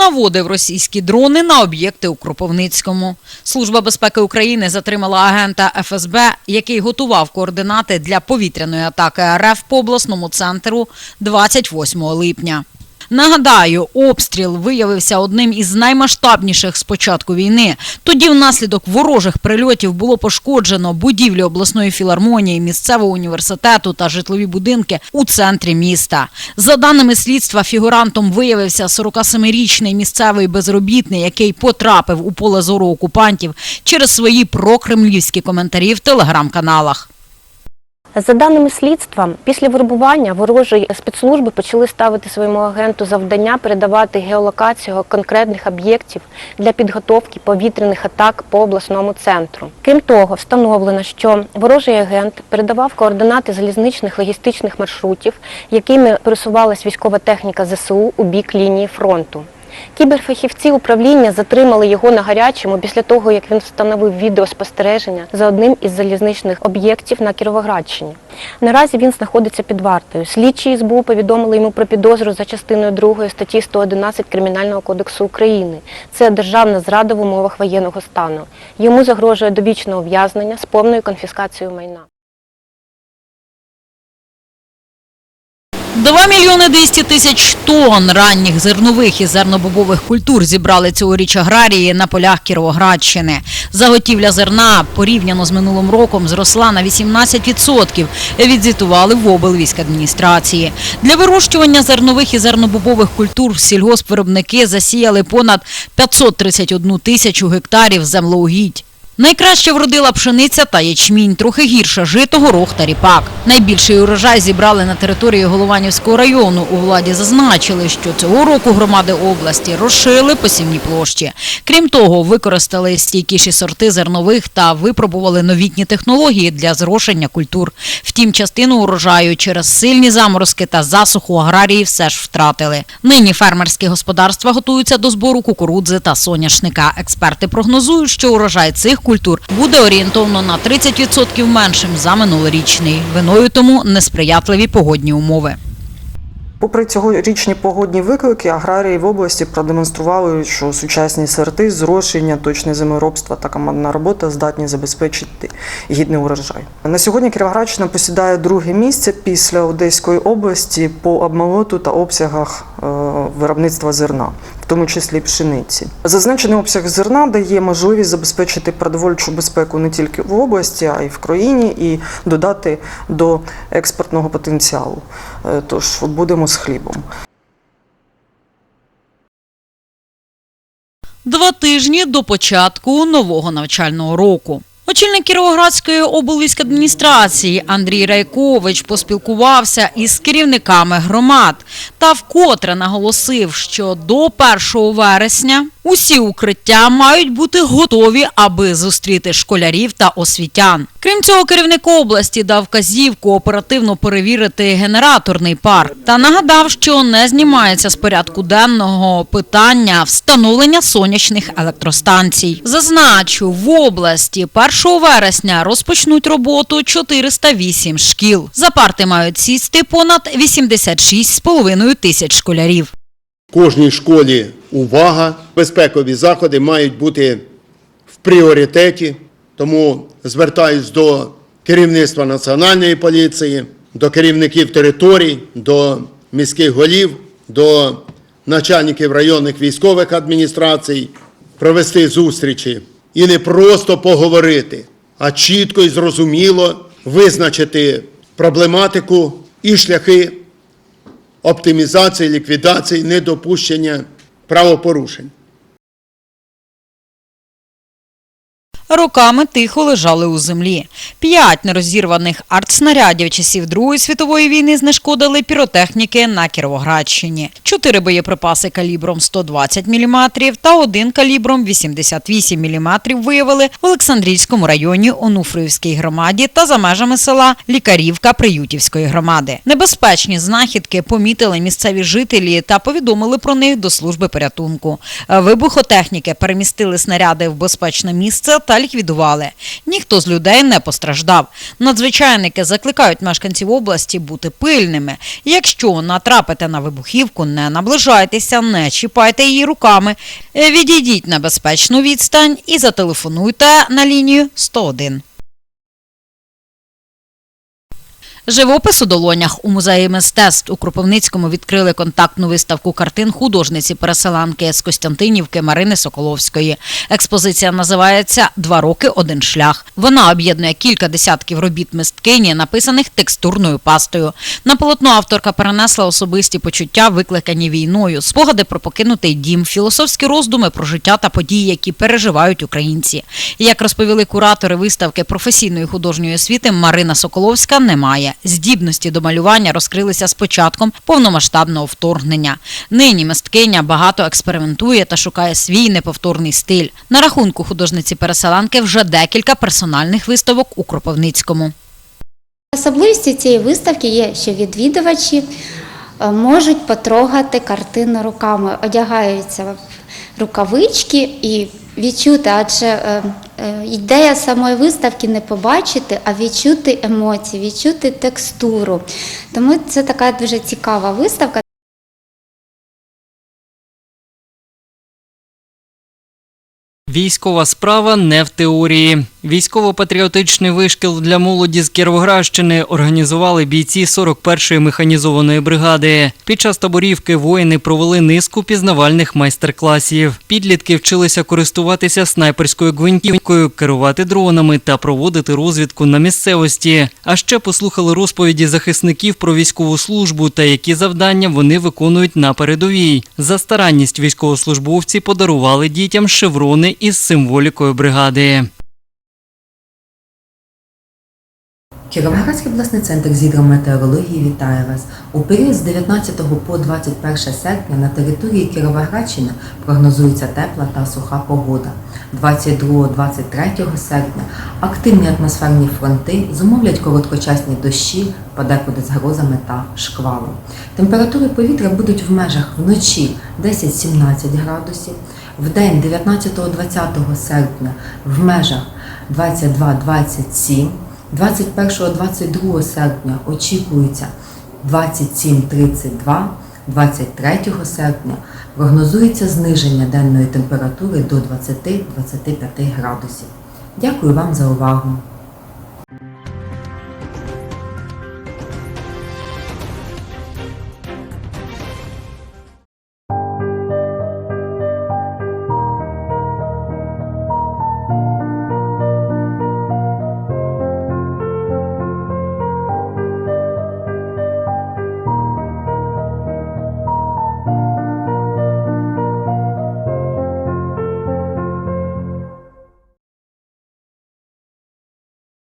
наводив російські дрони на об'єкти у Кропивницькому. Служба безпеки України затримала агента ФСБ, який готував координати для повітряної атаки РФ по обласному центру 28 липня. Нагадаю, обстріл виявився одним із наймасштабніших з початку війни. Тоді внаслідок ворожих прильотів було пошкоджено будівлі обласної філармонії, місцевого університету та житлові будинки у центрі міста. За даними слідства, фігурантом виявився 47-річний місцевий безробітний, який потрапив у поле зору окупантів через свої прокремлівські коментарі в телеграм-каналах. За даними слідства, після вербування ворожі спецслужби почали ставити своєму агенту завдання передавати геолокацію конкретних об'єктів для підготовки повітряних атак по обласному центру. Крім того, встановлено, що ворожий агент передавав координати залізничних логістичних маршрутів, якими пересувалась військова техніка ЗСУ у бік лінії фронту. Кіберфахівці управління затримали його на гарячому після того, як він встановив відеоспостереження за одним із залізничних об'єктів на Кіровоградщині. Наразі він знаходиться під вартою. Слідчі СБУ повідомили йому про підозру за частиною 2 статті 111 Кримінального кодексу України. Це державна зрада в умовах воєнного стану. Йому загрожує довічне ув'язнення з повною конфіскацією майна. 2 мільйони 200 тисяч тонн ранніх зернових і зернобобових культур зібрали цьогоріч аграрії на полях Кіровоградщини. Заготівля зерна порівняно з минулим роком зросла на 18%, відзвітували в облвійськадміністрації. Для вирощування зернових і зернобобових культур сільгоспвиробники засіяли понад 531 тисячу гектарів землеугідь. Найкраще вродила пшениця та ячмінь, трохи гірше жито, горох та ріпак. Найбільший урожай зібрали на території Голованівського району. У владі зазначили, що цього року громади області розширили посівні площі. Крім того, використали стійкіші сорти зернових та випробували новітні технології для зрошення культур. Втім, частину урожаю через сильні заморозки та засуху аграрії все ж втратили. Нині фермерські господарства готуються до збору кукурудзи та соняшника. Експерти прогнозують, що урожай цих культур буде орієнтовно на 30% меншим за минулорічний. Виною тому несприятливі погодні умови. Попри цьогорічні погодні виклики, аграрії в області продемонстрували, що сучасні сорти, зрошення, точне землеробство та командна робота здатні забезпечити гідний урожай. На сьогодні Кіровоградщина посідає друге місце після Одеської області по обмолоту та обсягах е, виробництва зерна, тому числі пшениці. Зазначений обсяг зерна дає можливість забезпечити продовольчу безпеку не тільки в області, а й в країні, і додати до експортного потенціалу. Е, Тож будемо з хлібом. Два тижні до початку нового навчального року. Очільник Кіровоградської облвійськадміністрації Андрій Райкович поспілкувався із керівниками громад та вкотре наголосив, що до 1 вересня усі укриття мають бути готові, аби зустріти школярів та освітян. Крім цього, керівник області дав казівку оперативно перевірити генераторний парк та нагадав, що не знімається з порядку денного питання встановлення сонячних електростанцій. Зазначу, в області 1 вересня розпочнуть роботу 408 шкіл. За парти мають сісти понад 86,5 тисяч школярів. В кожній школі увага, безпекові заходи мають бути в пріоритеті. Тому звертаюсь до керівництва Національної поліції, до керівників територій, до міських голів, до начальників районних військових адміністрацій провести зустрічі і не просто поговорити, а чітко і зрозуміло визначити проблематику і шляхи оптимізації, ліквідації, недопущення правопорушень. Роками тихо лежали у землі. П'ять нерозірваних артснарядів часів Другої світової війни знешкодили піротехніки на Кіровоградщині. Чотири боєприпаси калібром 120 мм та один калібром 88 мм виявили в Олександрійському районі Онуфріївській громаді та за межами села Лікарівка Приютівської громади. Небезпечні знахідки помітили місцеві жителі та повідомили про них до служби порятунку. Вибухотехніки перемістили снаряди в безпечне місце та ліквідували. Ніхто з людей не постраждав. Надзвичайники закликають мешканців області бути пильними. Якщо натрапите на вибухівку, не наближайтеся, не чіпайте її руками, відійдіть на безпечну відстань і зателефонуйте на лінію 101. Живопис у долонях у музеї мистецтв у Кропивницькому відкрили контактну виставку картин художниці-переселенки з Костянтинівки Марини Соколовської. Експозиція називається Два роки один шлях. Вона об'єднує кілька десятків робіт мисткині, написаних текстурною пастою. На полотно авторка перенесла особисті почуття, викликані війною, спогади про покинутий дім, філософські роздуми про життя та події, які переживають українці. Як розповіли куратори виставки професійної художньої освіти, Марина Соколовська не має. Здібності до малювання розкрилися з початком повномасштабного вторгнення. Нині мисткиня багато експериментує та шукає свій неповторний стиль. На рахунку художниці-переселенки вже декілька персональних виставок у Кропивницькому. Особливістю цієї виставки є, що відвідувачі е, можуть потрогати картину руками, одягаються рукавички і відчути, адже е, ідея самої виставки не побачити, а відчути емоції, відчути текстуру. Тому це така дуже цікава виставка. Військова справа не в теорії. Військово-патріотичний вишкіл для молоді з Кіровоградщини організували бійці 41-ї механізованої бригади. Під час таборівки воїни провели низку пізнавальних майстер-класів. Підлітки вчилися користуватися снайперською гвинтівкою, керувати дронами та проводити розвідку на місцевості. А ще послухали розповіді захисників про військову службу та які завдання вони виконують на передовій. За старанність військовослужбовці подарували дітям шеврони із символікою бригади. Кіровоградський обласний центр з гідрометеорології вітає вас. У період з 19 по 21 серпня на території Кіровоградщини прогнозується тепла та суха погода. 22-23 серпня активні атмосферні фронти зумовлять короткочасні дощі, подекуди з грозами та шквалом. Температури повітря будуть в межах вночі 10-17 градусів, в день 19-20 серпня в межах 22-27 21-22 серпня очікується 27-32, 23 серпня прогнозується зниження денної температури до 20-25 градусів. Дякую вам за увагу!